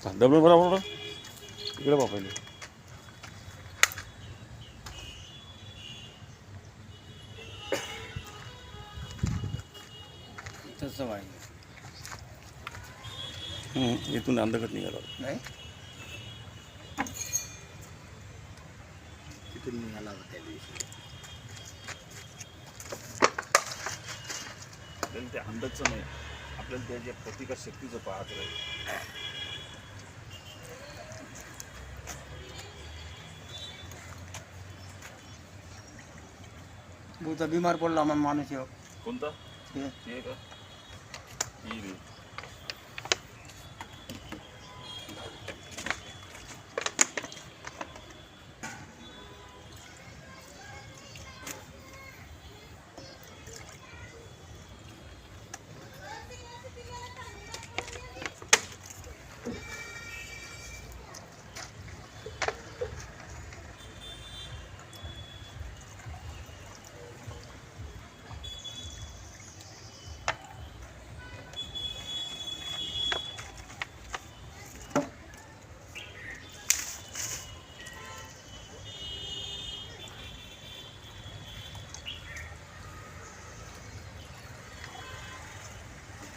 Double बरोबर इकडे बा पहिले. तसं हम्म, इथून अंधकट निघाला. नाही? तिथून निघाला होता त्या दिवशी. ते अंदाजचं नाही. आपल्याला त्याच्या प्रतिकार शक्तीचं पाहत राहील. বুঝতে বিমার পড়লাম আমার মানুষও। কোনটা?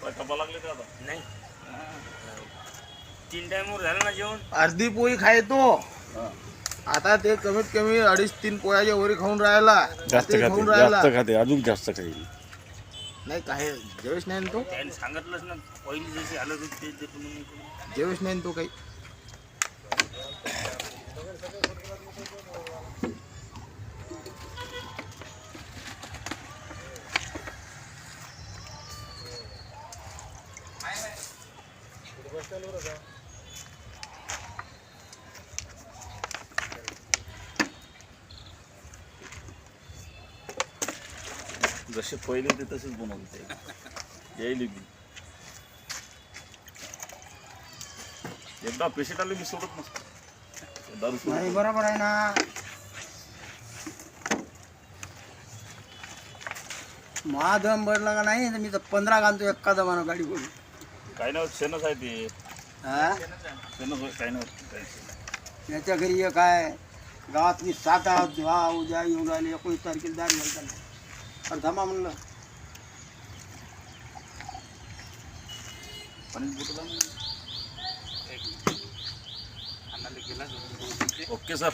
लागले ते आता. नाही. तीन टाइमवर झालं ना जेवण? अर्धी पोळी खायतो आता ते कमीत कमी अडीच तीन पोळ्याच्या वरी खाऊन राहिला. जास्त ते खाते राहिला. जास्त खाते अजून जास्त खाईल. नाही काय जेवेश नाही ना तो? त्याने सांगितलंच ना पहिली जशी हालत होती ते देतो म्हणून. जेवेश नाही ना तो काही? जसे पहिले ते तसेच बनवते येईल मी एकदा पेशंट आले मी सोडत नसतो. दारू सोडत नाही बरोबर आहे ना. महादम भरला का नाही तर मी तर पंधरा घालतो एका जमाना गाडी बोलून काय नाही होत शेणच आहे ते. हा? शेणच होय काय नाही होत काय नाही. याच्या घरी एक आहे. गावात मी सात आहोत हा उद्या येऊन राहिले. एकोणीस तारखेला दार घालताना अरे थांबा म्हणलं. पाणीच. Okay sir.